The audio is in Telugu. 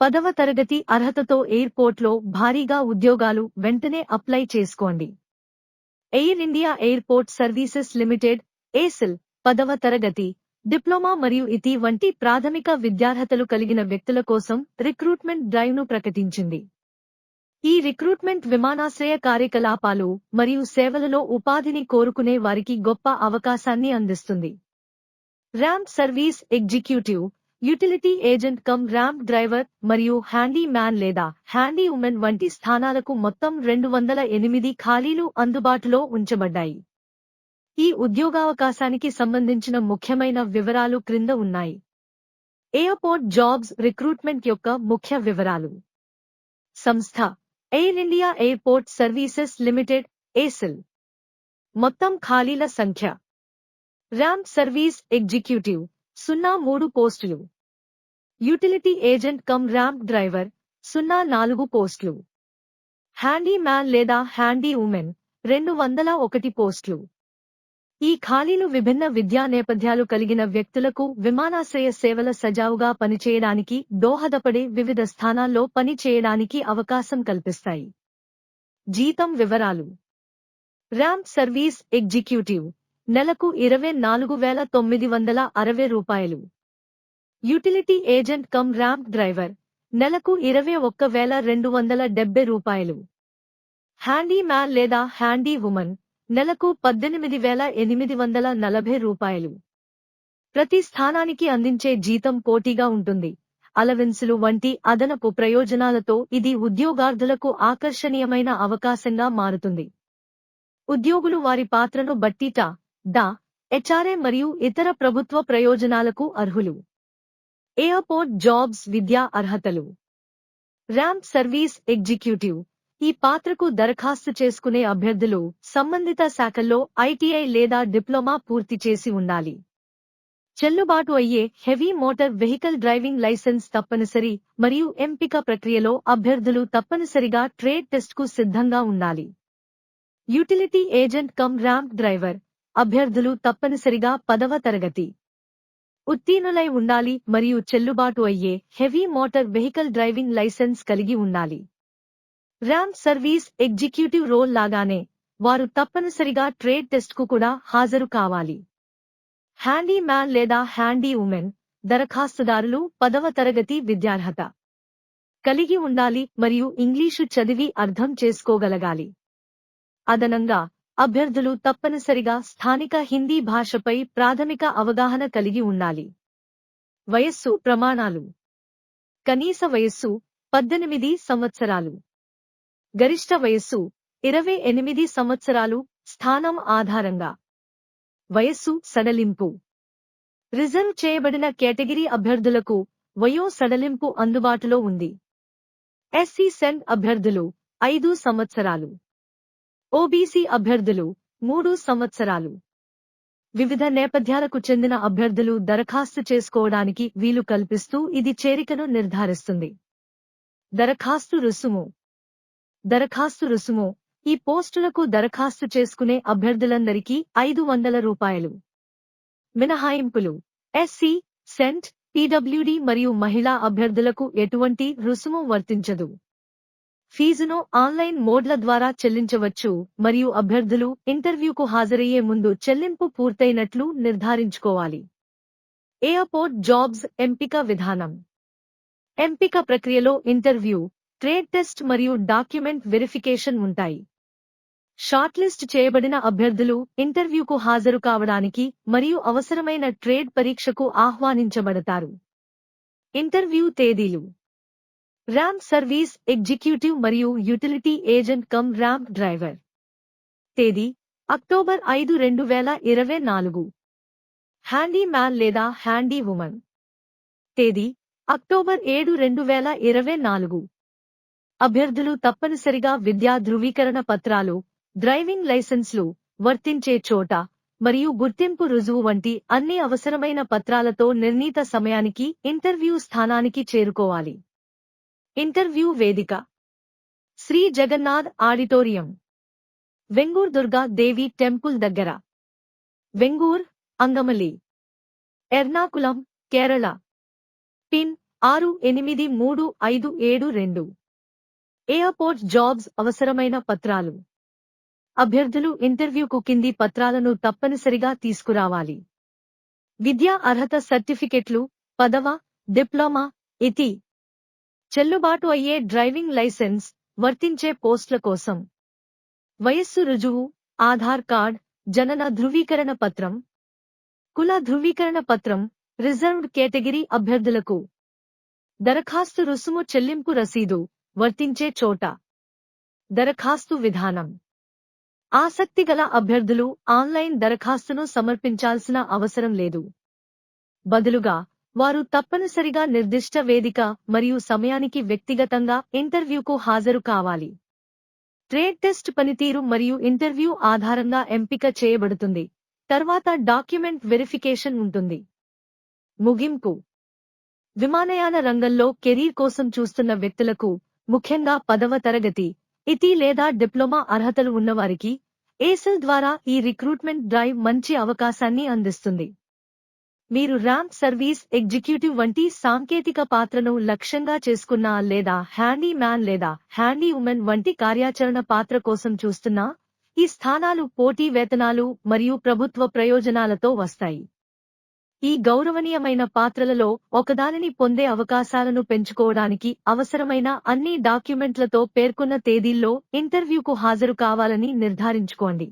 పదవ తరగతి అర్హతతో ఎయిర్పోర్ట్లో భారీగా ఉద్యోగాలు వెంటనే అప్లై చేసుకోండి. Air India airport services limited ఏసిల్ పదవ తరగతి డిప్లొమా మరియు ఇతి వంటి ప్రాథమిక విద్యార్హతలు కలిగిన వ్యక్తుల కోసం రిక్రూట్మెంట్ డ్రైవ్ను ప్రకటించింది. ఈ రిక్రూట్మెంట్ విమానాశ్రయ కార్యకలాపాలు మరియు సేవలలో ఉపాధిని కోరుకునే వారికి గొప్ప అవకాశాన్ని అందిస్తుంది. Ramp service executive utility agent cum ramp driver మరియు హ్యాండీ మ్యాన్ లేదా హ్యాండీ ఉమెన్ వంటి స్థానాలకు మొత్తం రెండు వందల ఎనిమిది ఖాళీలు అందుబాటులో ఉంచబడ్డాయి. ఈ ఉద్యోగావకాశానికి సంబంధించిన ముఖ్యమైన వివరాలు క్రింద ఉన్నాయి. ఎయిర్పోర్ట్ జాబ్స్ రిక్రూట్మెంట్ యొక్క ముఖ్య వివరాలు. సంస్థ Air India Airport Services Limited ఏసిల్ మొత్తం ఖాళీల సంఖ్య. ర్యాంప్ సర్వీస్ ఎగ్జిక్యూటివ్ సున్నా మూడు పోస్టులు. Utility agent cum ramp driver సున్నా నాలుగు పోస్టులు. హ్యాండీ మ్యాన్ లేదా హ్యాండీ ఉమెన్ రెండు వందల ఒకటి పోస్టులు. ఈ ఖాళీలు విభిన్న విద్యా నేపథ్యాలు కలిగిన వ్యక్తులకు విమానాశ్రయ సేవల సజావుగా పనిచేయడానికి దోహదపడే వివిధ స్థానాల్లో పని చేయడానికి అవకాశం కల్పిస్తాయి. జీతం వివరాలు. ర్యాంప్ సర్వీస్ ఎగ్జిక్యూటివ్ నెలకు ఇరవై నాలుగు వేల తొమ్మిది వందల అరవై రూపాయలు. Utility agent cum ramp driver నెలకు ఇరవై ఒక్క వేల రెండు వందల డెబ్బై రూపాయలు. హ్యాండీ మ్యాన్ లేదా హ్యాండీ ఉమన్ నెలకు పద్దెనిమిది వేల ఎనిమిది వందల నలభై రూపాయలు. ప్రతి స్థానానికి అందించే జీతం పోటీగా ఉంటుంది. అలవెన్సులు వంటి అదనపు ప్రయోజనాలతో ఇది ఉద్యోగార్థులకు ఆకర్షణీయమైన అవకాశంగా మారుతుంది. ఉద్యోగులు వారి పాత్రను బట్టిటా డా హెచ్ఆర్ఏ మరియు ఇతర ప్రభుత్వ ప్రయోజనాలకు అర్హులు. ఎయిర్పోర్ట్ జాబ్స్ విద్యా అర్హతలు. Ramp service executive. ఈ పాత్రకు దరఖాస్తు చేసుకునే అభ్యర్థులు సంబంధిత శాఖల్లో ఐటీఐ లేదా డిప్లొమా పూర్తి చేసి ఉండాలి. చెల్లుబాటు అయ్యే heavy motor vehicle driving licence తప్పనిసరి మరియు ఎంపిక ప్రక్రియలో అభ్యర్థులు తప్పనిసరిగా ట్రేడ్ టెస్ట్కు సిద్ధంగా ఉండాలి. Utility agent cum ramp driver. అభ్యర్థులు తప్పనిసరిగా పదవ తరగతి. ఉత్తీర్ణులై ఉండాలి మరియు చెల్లుబాటు అయ్యే heavy motor vehicle driving licence కలిగి ఉండాలి. ర్యాంప్ సర్వీస్ ఎగ్జిక్యూటివ్ రోల్ లాగానే వారు తప్పనిసరిగా ట్రేడ్ టెస్ట్కు కూడా హాజరు కావాలి. హ్యాండీ మ్యాన్ లేదా హ్యాండీ ఉమెన్ దరఖాస్తుదారులు పదవ తరగతి విద్యార్హత. కలిగి ఉండాలి మరియు ఇంగ్లీషు చదివి అర్థం చేసుకోగలగాలి. అదనంగా అభ్యర్థులు తప్పనిసరిగా స్థానిక హిందీ భాషపై ప్రాథమిక అవగాహన కలిగి ఉండాలి. వయస్సు ప్రమాణాలు. కనీస వయస్సు పద్దెనిమిది సంవత్సరాలు. గరిష్ట వయస్సు ఇరవై ఎనిమిది సంవత్సరాలు స్థానం ఆధారంగా. వయస్సు సడలింపు. రిజర్వ్ చేయబడిన కేటగిరీ అభ్యర్థులకు వయో సడలింపు అందుబాటులో ఉంది. ఎస్సీ సెంట్ అభ్యర్థులు ఐదు సంవత్సరాలు. ఓబీసీ అభ్యర్థులు మూడు సంవత్సరాలు. వివిధ నేపథ్యాలకు చెందిన అభ్యర్థులు దరఖాస్తు చేసుకోవడానికి వీలు కల్పిస్తూ ఇది చేరికను నిర్ధారిస్తుంది. దరఖాస్తు రుసుము. దరఖాస్తు రుసుము. ఈ పోస్టులకు దరఖాస్తు చేసుకునే అభ్యర్థులందరికీ ఐదు వందల రూపాయలు. మినహాయింపులు. ఎస్సీ సెంట్ పీడబ్ల్యూడీ మరియు మహిళా అభ్యర్థులకు ఎటువంటి రుసుము వర్తించదు. ఫీజును ఆన్లైన్ మోడ్ల ద్వారా చెల్లించవచ్చు మరియు అభ్యర్థులు ఇంటర్వ్యూకు హాజరయ్యే ముందు చెల్లింపు పూర్తయినట్లు నిర్ధారించుకోవాలి. ఎయిర్పోర్ట్ జాబ్స్ ఎంపిక విధానం. ఎంపిక ప్రక్రియలో ఇంటర్వ్యూ ట్రేడ్ టెస్ట్ మరియు డాక్యుమెంట్ వెరిఫికేషన్ ఉంటాయి. షార్ట్లిస్ట్ చేయబడిన అభ్యర్థులు ఇంటర్వ్యూకు హాజరు కావడానికి మరియు అవసరమైన ట్రేడ్ పరీక్షకు ఆహ్వానించబడతారు. ఇంటర్వ్యూ తేదీలు. ర్యాంప్ సర్వీస్ ఎగ్జిక్యూటివ్ మరియు utility agent cum ramp driver. తేదీ అక్టోబర్ ఐదు రెండు వేల ఇరవై నాలుగు. హ్యాండీ మ్యాన్ లేదా హ్యాండీ ఉమన్. తేదీ అక్టోబర్ ఏడు రెండు వేల ఇరవై నాలుగు. అభ్యర్థులు తప్పనిసరిగా విద్యా ధృవీకరణ పత్రాలు డ్రైవింగ్ లైసెన్స్లు వర్తించే చోట మరియు గుర్తింపు రుజువు వంటి అన్ని అవసరమైన పత్రాలతో నిర్ణీత సమయానికి ఇంటర్వ్యూ స్థానానికి చేరుకోవాలి. ఇంటర్వ్యూ వేదిక. శ్రీ జగన్నాథ్ ఆడిటోరియం. వెంగూర్ దుర్గా దేవి టెంపుల్ దగ్గర. వెంగూర్ అంగమలి. ఎర్నాకులం కేరళ. పిన్ ఆరు ఎనిమిది మూడు ఐదు ఏడు రెండు. ఎయిర్పోర్ట్ జాబ్స్ అవసరమైన పత్రాలు. అభ్యర్థులు ఇంటర్వ్యూకు కింది పత్రాలను తప్పనిసరిగా తీసుకురావాలి. విద్యా అర్హత సర్టిఫికెట్లు పదవ డిప్లొమా ఇతి చెల్లుబాటు అయ్యే డ్రైవింగ్ లైసెన్స్ వర్తించే పోస్టుల కోసం. వయస్సు రుజువు ఆధార్ కార్డ్ జనన ధృవీకరణ పత్రం. కుల ధృవీకరణ పత్రం రిజర్వ్డ్ కేటగిరీ అభ్యర్థులకు. దరఖాస్తు రుసుము చెల్లింపు రసీదు వర్తించే చోట. దరఖాస్తు విధానం. ఆసక్తిగల అభ్యర్థులు ఆన్లైన్ దరఖాస్తును సమర్పించాల్సిన అవసరం లేదు. బదులుగా వారు తప్పనిసరిగా నిర్దిష్ట వేదిక మరియు సమయానికి వ్యక్తిగతంగా ఇంటర్వ్యూకు హాజరు కావాలి. ట్రేడ్ టెస్ట్ పనితీరు మరియు ఇంటర్వ్యూ ఆధారంగా ఎంపిక చేయబడుతుంది. తర్వాత డాక్యుమెంట్ వెరిఫికేషన్ ఉంటుంది. ముగింపు. విమానయాన రంగంలో కెరీర్ కోసం చూస్తున్న వ్యక్తులకు ముఖ్యంగా పదవ తరగతి ఇతి లేదా డిప్లొమా అర్హతలు ఉన్నవారికి ఏసెల్ ద్వారా ఈ రిక్రూట్మెంట్ డ్రైవ్ మంచి అవకాశాన్ని అందిస్తుంది. మీరు ర్యాంప్ సర్వీస్ ఎగ్జిక్యూటివ్ వంటి సాంకేతిక పాత్రను లక్ష్యంగా చేసుకున్నా లేదా హ్యాండీ మ్యాన్ లేదా హ్యాండీ ఉమెన్ వంటి కార్యాచరణ పాత్ర కోసం చూస్తున్నా ఈ స్థానాలు పోటీ వేతనాలు మరియు ప్రభుత్వ ప్రయోజనాలతో వస్తాయి. ఈ గౌరవనీయమైన పాత్రలలో ఒకదానిని పొందే అవకాశాలను పెంచుకోవడానికి అవసరమైన అన్ని డాక్యుమెంట్లతో పేర్కొన్న తేదీల్లో ఇంటర్వ్యూకు హాజరు కావాలని నిర్ధారించుకోండి.